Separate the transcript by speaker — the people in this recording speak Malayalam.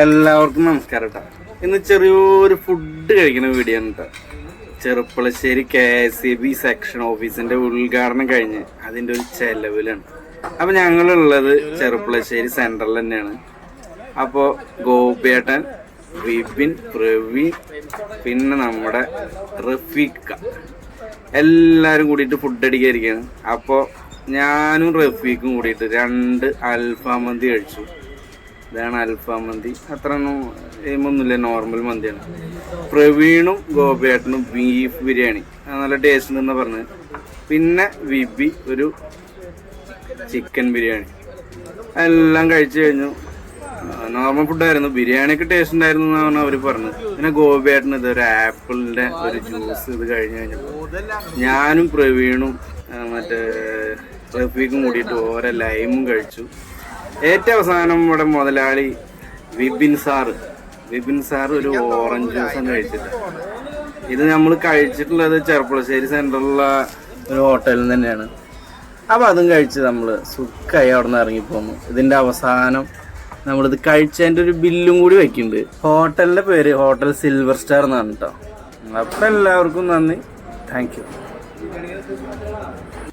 Speaker 1: എല്ലാവർക്കും നമസ്കാരം കേട്ടോ ഇന്ന് ചെറിയൊരു ഫുഡ് കഴിക്കുന്ന വീഡിയോ ആണ് കേട്ടോ Cherpulassery K S E B section ഓഫീസിന്റെ ഉദ്ഘാടനം കഴിഞ്ഞ് അതിന്റെ ഒരു ചെലവിലാണ്. അപ്പൊ ഞങ്ങളുള്ളത് ചെറുപ്പളശ്ശേരി സെന്ററിൽ തന്നെയാണ്. അപ്പോൾ ഗോപിയേട്ടൻ വിപിൻ പ്രവീൺ പിന്നെ നമ്മുടെ റഫീഖ. എല്ലാരും കൂടിയിട്ട് ഫുഡ് അടിക്കാതിരിക്കുകയാണ്. അപ്പോൾ ഞാനും റഫീഖും കൂടിയിട്ട് രണ്ട് അൽഫാം മന്തി കഴിച്ചു. ഇതാണ് അൽഫാം മന്തി. അത്ര എയിമൊന്നുമില്ല നോർമൽ മന്തിയാണ്. പ്രവീണും ഗോപിയേട്ടനും ബീഫ് ബിരിയാണി. നല്ല ടേസ്റ്റ് എന്ന് പറഞ്ഞ് പിന്നെ വിബി ഒരു ചിക്കൻ ബിരിയാണി. എല്ലാം കഴിച്ചു കഴിഞ്ഞു. നോർമൽ ഫുഡായിരുന്നു ബിരിയാണിയൊക്കെ ടേസ്റ്റ് ഉണ്ടായിരുന്നു എന്നാണ് അവർ പറഞ്ഞത്. പിന്നെ ഗോപിയേട്ടന് ഇത് ഒരു ആപ്പിളിന്റെ ഒരു ജ്യൂസ് ഇത് കഴിഞ്ഞു കഴിഞ്ഞപ്പോൾ ഞാനും പ്രവീണും മറ്റേ റഫീഖും കൂടിയിട്ട് ഓരോ ലൈമും കഴിച്ചു. ഏറ്റവും അവസാനം ഇവിടെ മുതലാളി വിപിൻ സാറ് വിപിൻ സാർ ഒരു ഓറഞ്ച് ആണ് കഴിച്ചിട്ട് ഇത് നമ്മൾ കഴിച്ചിട്ടുള്ളത് ചെറുപ്പുളശ്ശേരി സെന്ററിലുള്ള ഒരു ഹോട്ടലിൽ തന്നെയാണ്. അപ്പോൾ അതും കഴിച്ച് നമ്മൾ സുഖമായി അവിടെ നിന്ന് ഇറങ്ങിപ്പോന്നു. ഇതിന്റെ അവസാനം നമ്മളിത് കഴിച്ചതിന്റെ ഒരു ബില്ലും കൂടി വയ്ക്കുന്നുണ്ട് ഹോട്ടലിന്റെ പേര് ഹോട്ടൽ സിൽവർ സ്റ്റാർ എന്നാണ് കേട്ടോ അപ്പോൾ എല്ലാവർക്കും നന്ദി. Thank you